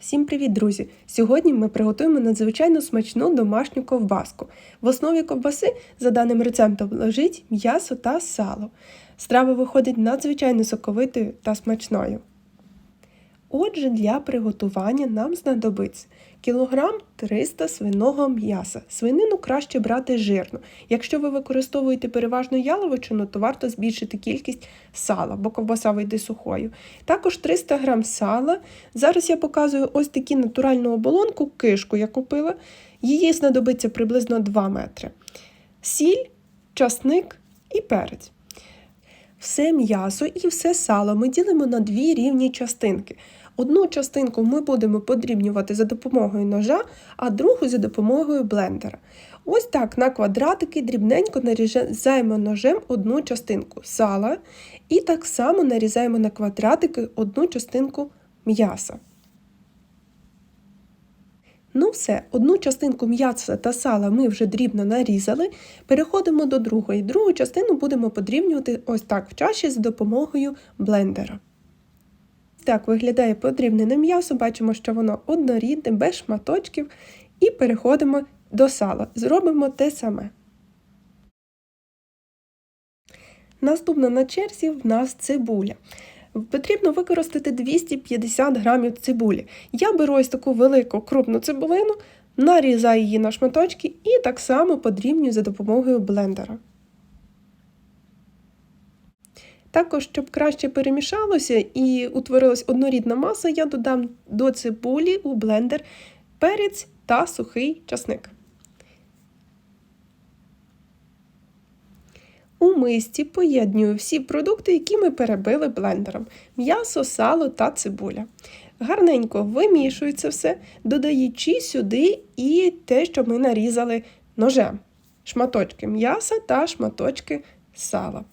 Всім привіт, друзі! Сьогодні ми приготуємо надзвичайно смачну домашню ковбаску. В основі ковбаси, за даним рецептом, лежить м'ясо та сало. Страва виходить надзвичайно соковитою та смачною. Отже, для приготування нам знадобиться кілограм 300 свиного м'яса. Свинину краще брати жирну. Якщо ви використовуєте переважно яловичину, то варто збільшити кількість сала, бо ковбаса вийде сухою. Також 300 г сала. Зараз я показую ось таку натуральну оболонку, кишку я купила. Її знадобиться приблизно 2 метри. Сіль, часник і перець. Все м'ясо і все сало ми ділимо на дві рівні частинки. Одну частинку ми будемо подрібнювати за допомогою ножа, а другу за допомогою блендера. Ось так на квадратики дрібненько нарізаємо ножем одну частинку сала і так само нарізаємо на квадратики одну частинку м'яса. Ну все, одну частинку м'яса та сала ми вже дрібно нарізали. Переходимо до другої. Другу частину будемо подрібнювати ось так в чаші за допомогою блендера. Так виглядає подрібнене м'ясо, бачимо, що воно однорідне, без шматочків, і переходимо до сала. Зробимо те саме. Наступна на черзі в нас цибуля. Потрібно використати 250 грамів цибулі. Я беру ось таку велику крупну цибулину, нарізаю її на шматочки і так само подрібнюю за допомогою блендера. Також, щоб краще перемішалося і утворилась однорідна маса, я додам до цибулі у блендер перець та сухий часник. У мисці поєднюю всі продукти, які ми перебили блендером: м'ясо, сало та цибуля. Гарненько вимішую це все, додаючи сюди і те, що ми нарізали ножем: шматочки м'яса та шматочки сала.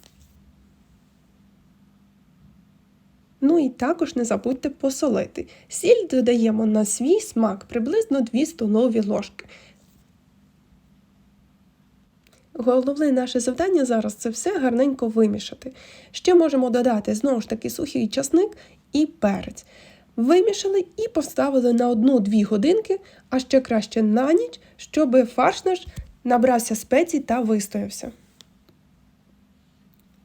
Ну і також не забудьте посолити. Сіль додаємо на свій смак приблизно 2 столові ложки. Головне наше завдання зараз це все гарненько вимішати. Ще можемо додати знову ж таки сухий часник і перець. Вимішали і поставили на 1-2 годинки, а ще краще на ніч, щоб фарш наш набрався спецій та вистоявся.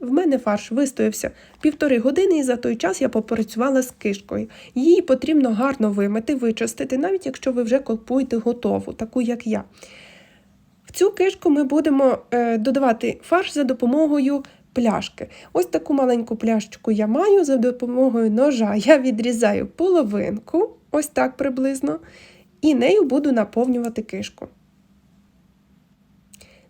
В мене фарш вистоявся півтори години, і за той час я попрацювала з кишкою. Її потрібно гарно вимити, вичистити, навіть якщо ви вже купуєте готову, таку як я. В цю кишку ми будемо е, додавати фарш за допомогою пляшки. Ось таку маленьку пляшечку я маю за допомогою ножа. Я відрізаю половинку, ось так приблизно, і нею буду наповнювати кишку.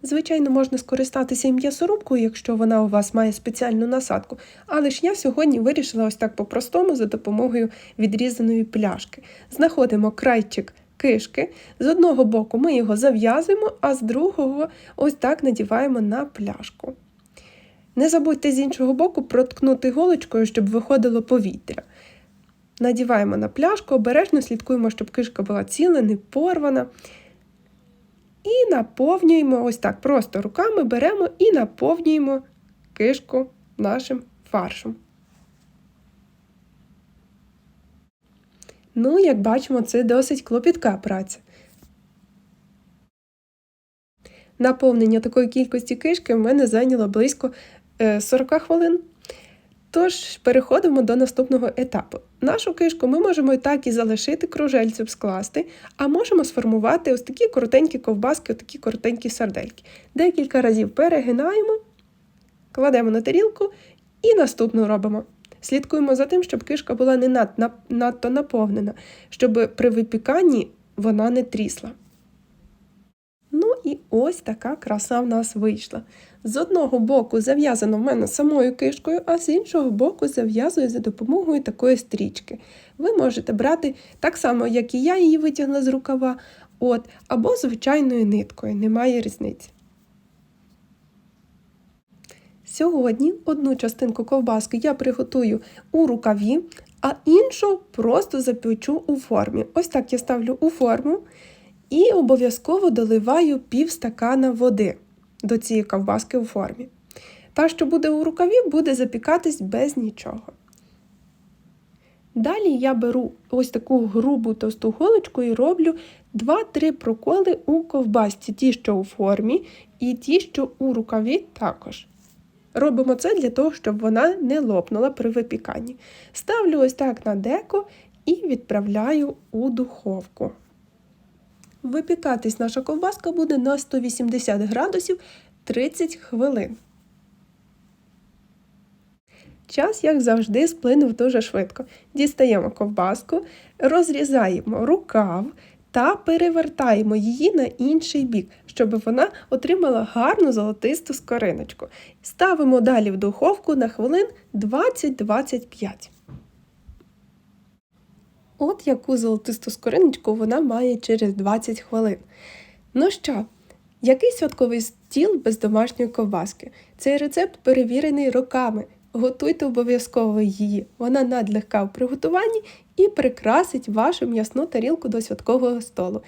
Звичайно, можна скористатися і м'ясорубкою, якщо вона у вас має спеціальну насадку, але ж я сьогодні вирішила ось так по-простому за допомогою відрізаної пляшки. Знаходимо крайчик кишки, з одного боку ми його зав'язуємо, а з другого ось так надіваємо на пляшку. Не забудьте з іншого боку проткнути голочкою, щоб виходило повітря. Надіваємо на пляшку, обережно слідкуємо, щоб кишка була ціла, не порвана. І наповнюємо ось так. Просто руками беремо і наповнюємо кишку нашим фаршем. Ну, як бачимо, це досить клопітка праця. Наповнення такої кількості кишки в мене зайняло близько 40 е, хвилин. Тож, переходимо до наступного етапу. Нашу кишку ми можемо і так і залишити, кружельцем скласти, а можемо сформувати ось такі коротенькі ковбаски, ось такі коротенькі сардельки. Декілька разів перегинаємо, кладемо на тарілку і наступну робимо. Слідкуємо за тим, щоб кишка була не над, надто наповнена, щоб при випіканні вона не трісла. Ну і ось така краса в нас вийшла. З одного боку зав'язано в мене самою кишкою, а з іншого боку зав'язую за допомогою такої стрічки. Ви можете брати так само, як і я її витягла з рукава, от, або звичайною ниткою, немає різниці. Сьогодні одну частинку ковбаски я приготую у рукаві, а іншу просто запечу у формі. Ось так я ставлю у форму і обов'язково доливаю пів стакана води до цієї ковбаски у формі. Та, що буде у рукаві, буде запікатись без нічого. Далі я беру ось таку грубу товсту голочку і роблю 2-3 проколи у ковбасці, ті, що у формі, і ті, що у рукаві також. Робимо це для того, щоб вона не лопнула при випіканні. Ставлю ось так на деко і відправляю у духовку. Випікатись наша ковбаска буде на 180 градусів 30 хвилин. Час, як завжди, сплинув дуже швидко. Дістаємо ковбаску, розрізаємо рукав та перевертаємо її на інший бік, щоб вона отримала гарну золотисту скориночку. Ставимо далі в духовку на хвилин 20-25. От яку золотисту скориночку вона має через 20 хвилин. Ну що, який святковий стіл без домашньої ковбаски? Цей рецепт перевірений роками. Готуйте обов'язково її. Вона надлегка в приготуванні і прикрасить вашу м'ясну тарілку до святкового столу.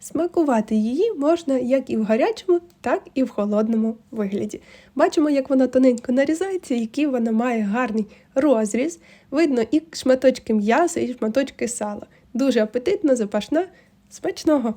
Смакувати її можна як і в гарячому, так і в холодному вигляді. Бачимо, як вона тоненько нарізається, який вона має гарний розріз. Видно і шматочки м'яса, і шматочки сала. Дуже апетитна, запашна, смачного!